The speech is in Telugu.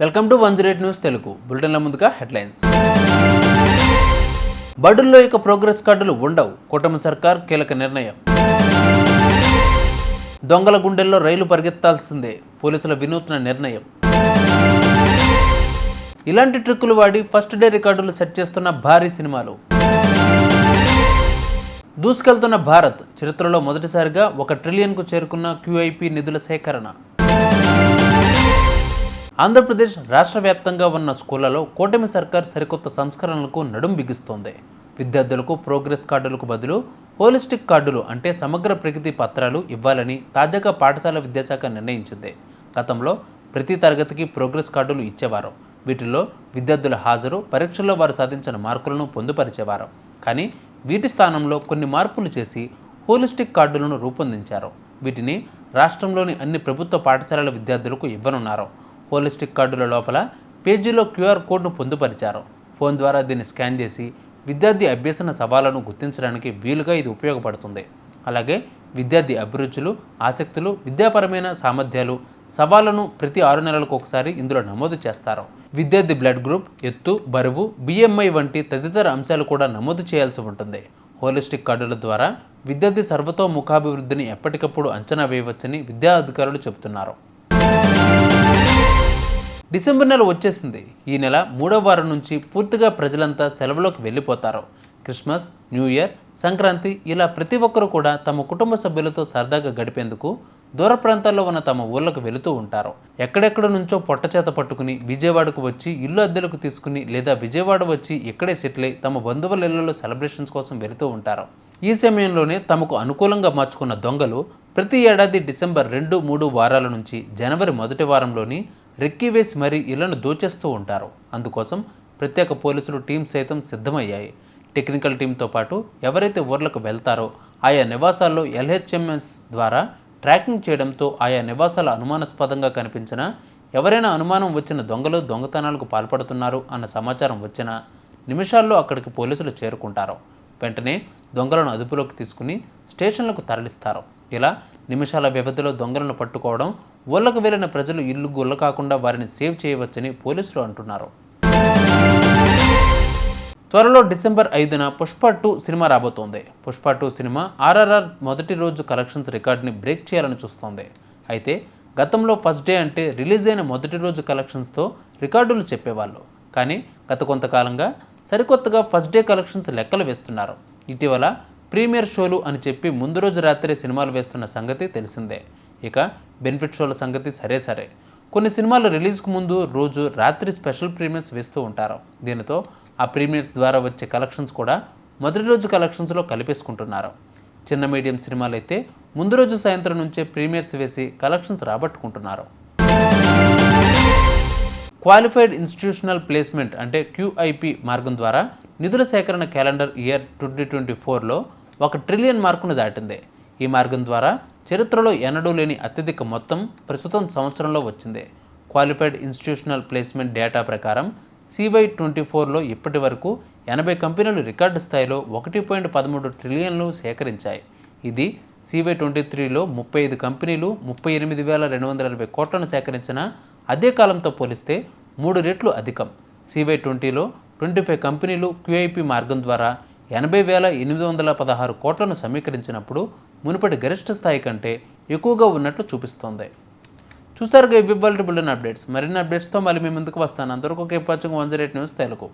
Welcome to one zero news Telugu. బులెటిన్ల ముందుగా హెడ్లైన్స్. బడుల్లో ఇక ప్రోగ్రెస్ కార్డులు ఉండవు. కూటమి సర్కార్ కీలక నిర్ణయం. దొంగల గుండెల్లో రైలు పరిగెత్తాల్సిందే. పోలీసుల వినూత్న నిర్ణయం. ఇలాంటి ట్రిక్కులు వాడి ఫస్ట్ డే రికార్డులు సెట్ చేస్తున్న భారీ సినిమాలు. దూసుకెళ్తున్న భారత్ చరిత్రలో మొదటిసారిగా ఒక ట్రిలియన్కు చేరుకున్న క్యూఐపి నిధుల సేకరణ. ఆంధ్రప్రదేశ్ రాష్ట్ర వ్యాప్తంగా ఉన్న స్కూళ్ళలో కూటమి సర్కార్ సరికొత్త సంస్కరణలకు నడుం బిగిస్తోంది. విద్యార్థులకు ప్రోగ్రెస్ కార్డులకు బదులు హోలిస్టిక్ కార్డులు అంటే సమగ్ర ప్రగతి పత్రాలు ఇవ్వాలని తాజాగా పాఠశాల విద్యాశాఖ నిర్ణయించింది. గతంలో ప్రతి తరగతికి ప్రోగ్రెస్ కార్డులు ఇచ్చేవారు. వీటిల్లో విద్యార్థుల హాజరు పరీక్షల్లో వారు సాధించిన మార్కులను పొందుపరిచేవారు. కానీ వీటి స్థానంలో కొన్ని మార్పులు చేసి హోలిస్టిక్ కార్డులను రూపొందించారు. వీటిని రాష్ట్రంలోని అన్ని ప్రభుత్వ పాఠశాలల విద్యార్థులకు ఇవ్వనున్నారు. హోలిస్టిక్ కార్డుల లోపల పేజీలో క్యూఆర్ కోడ్ను పొందుపరిచారు. ఫోన్ ద్వారా దీన్ని స్కాన్ చేసి విద్యార్థి అభ్యసన సవాళ్ళను గుర్తించడానికి వీలుగా ఇది ఉపయోగపడుతుంది. అలాగే విద్యార్థి అభిరుచులు ఆసక్తులు విద్యాపరమైన సామర్థ్యాలు సవాళ్ళను ప్రతి ఆరు నెలలకు ఒకసారి ఇందులో నమోదు చేస్తారు. విద్యార్థి బ్లడ్ గ్రూప్ ఎత్తు బరువు బిఎంఐ వంటి తదితర అంశాలు కూడా నమోదు చేయాల్సి ఉంటుంది. హోలిస్టిక్ కార్డుల ద్వారా విద్యార్థి సర్వతోముఖాభివృద్ధిని ఎప్పటికప్పుడు అంచనా వేయవచ్చని విద్యా అధికారులు చెబుతున్నారు. డిసెంబర్ నెల వచ్చేసింది. ఈ నెల మూడవ వారం నుంచి పూర్తిగా ప్రజలంతా సెలవులోకి వెళ్ళిపోతారు. క్రిస్మస్ న్యూ ఇయర్ సంక్రాంతి ఇలా ప్రతి ఒక్కరూ కూడా తమ కుటుంబ సభ్యులతో సరదాగా గడిపేందుకు దూర ప్రాంతాల్లో ఉన్న తమ ఊళ్ళకు వెళుతూ ఉంటారు. ఎక్కడెక్కడ నుంచో పొట్టచేత పట్టుకుని విజయవాడకు వచ్చి ఇల్లు అద్దెలకు తీసుకుని లేదా విజయవాడ వచ్చి ఇక్కడే సెటిల్ తమ బంధువుల ఇళ్ళలో సెలబ్రేషన్స్ కోసం వెళుతూ ఉంటారు. ఈ సమయంలోనే తమకు అనుకూలంగా మార్చుకున్న దొంగలు ప్రతి ఏడాది డిసెంబర్ రెండు మూడు వారాల నుంచి జనవరి మొదటి వారంలోని రెక్కి వేసి మరీ ఇళ్ళను దోచేస్తూ ఉంటారు. అందుకోసం ప్రత్యేక పోలీసులు టీం సైతం సిద్ధమయ్యాయి. టెక్నికల్ టీంతో పాటు ఎవరైతే ఊర్లకు వెళ్తారో ఆయా నివాసాల్లో ఎల్హెచ్ఎంఎస్ ద్వారా ట్రాకింగ్ చేయడంతో ఆయా నివాసాల అనుమానాస్పదంగా కనిపించిన ఎవరైనా అనుమానం వచ్చిన దొంగలు దొంగతనాలకు పాల్పడుతున్నారు అన్న సమాచారం వచ్చినా నిమిషాల్లో అక్కడికి పోలీసులు చేరుకుంటారు. వెంటనే దొంగలను అదుపులోకి తీసుకుని స్టేషన్లకు తరలిస్తారు. ఇలా నిమిషాల వ్యవధిలో దొంగలను పట్టుకోవడం ఊళ్ళకు వెళ్ళిన ప్రజలు ఇల్లు గుల్ల కాకుండా వారిని సేవ్ చేయవచ్చని పోలీసులు అంటున్నారు. త్వరలో డిసెంబర్ ఐదున పుష్ప టూ సినిమా రాబోతోంది. పుష్ప టూ సినిమా ఆర్ఆర్ఆర్ మొదటి రోజు కలెక్షన్స్ రికార్డుని బ్రేక్ చేయాలని చూస్తోంది. అయితే గతంలో ఫస్ట్ డే అంటే రిలీజ్ అయిన మొదటి రోజు కలెక్షన్స్తో రికార్డులు చెప్పేవాళ్ళు. కానీ గత కొంతకాలంగా సరికొత్తగా ఫస్ట్ డే కలెక్షన్స్ లెక్కలు వేస్తున్నారు. ఇటీవల ప్రీమియర్ షోలు అని చెప్పి ముందు రోజు రాత్రి సినిమాలు వేస్తున్న సంగతి తెలిసిందే. ఇక బెనిఫిట్ షోల సంగతి సరే సరే. కొన్ని సినిమాలు రిలీజ్కు ముందు రోజు రాత్రి స్పెషల్ ప్రీమియర్స్ వేస్తూ ఉంటారు. దీనితో ఆ ప్రీమియర్స్ ద్వారా వచ్చే కలెక్షన్స్ కూడా మొదటి రోజు కలెక్షన్స్లో కలిపేసుకుంటున్నారు. చిన్న మీడియం సినిమాలు అయితే ముందు రోజు సాయంత్రం నుంచే ప్రీమియర్స్ వేసి కలెక్షన్స్ రాబట్టుకుంటున్నారు. క్వాలిఫైడ్ ఇన్స్టిట్యూషనల్ ప్లేస్మెంట్ అంటే క్యూఐపి మార్గం ద్వారా నిధుల సేకరణ క్యాలెండర్ ఇయర్ ట్వంటీ ట్వంటీ ఫోర్లో ఒక ట్రిలియన్ మార్కును దాటింది. ఈ మార్గం ద్వారా చరిత్రలో ఎన్నడూ లేని అత్యధిక మొత్తం ప్రస్తుతం సంవత్సరంలో వచ్చింది. క్వాలిఫైడ్ ఇన్స్టిట్యూషనల్ ప్లేస్మెంట్ డేటా ప్రకారం సివై ట్వంటీ ఫోర్లో ఇప్పటి వరకు ఎనభై కంపెనీలు రికార్డు స్థాయిలో ఒకటి పాయింట్ పదమూడు ట్రిలియన్లు సేకరించాయి. ఇది సివై ట్వంటీ త్రీలో ముప్పై ఐదు కంపెనీలు ముప్పై ఎనిమిది వేల రెండు వందల ఎనభై కోట్లను సేకరించిన అదే కాలంతో పోలిస్తే మూడు రెట్లు అధికం. సివై ట్వంటీలో ట్వంటీ ఫైవ్ కంపెనీలు క్యూఐపి మార్గం ద్వారా ఎనభై వేల ఎనిమిది వందల పదహారు కోట్లను సమీకరించినప్పుడు మునుపటి గరిష్ట స్థాయి కంటే ఎక్కువగా ఉన్నట్లు చూపిస్తోంది. చూసారుగా ఇవి బులెటిన్ అప్డేట్స్ మరిన్ని అప్డేట్స్తో మళ్ళీ మీ ముందుకు వస్తాను. అందరికీ ఒకే పచ్చగా one zero eight news Telugu.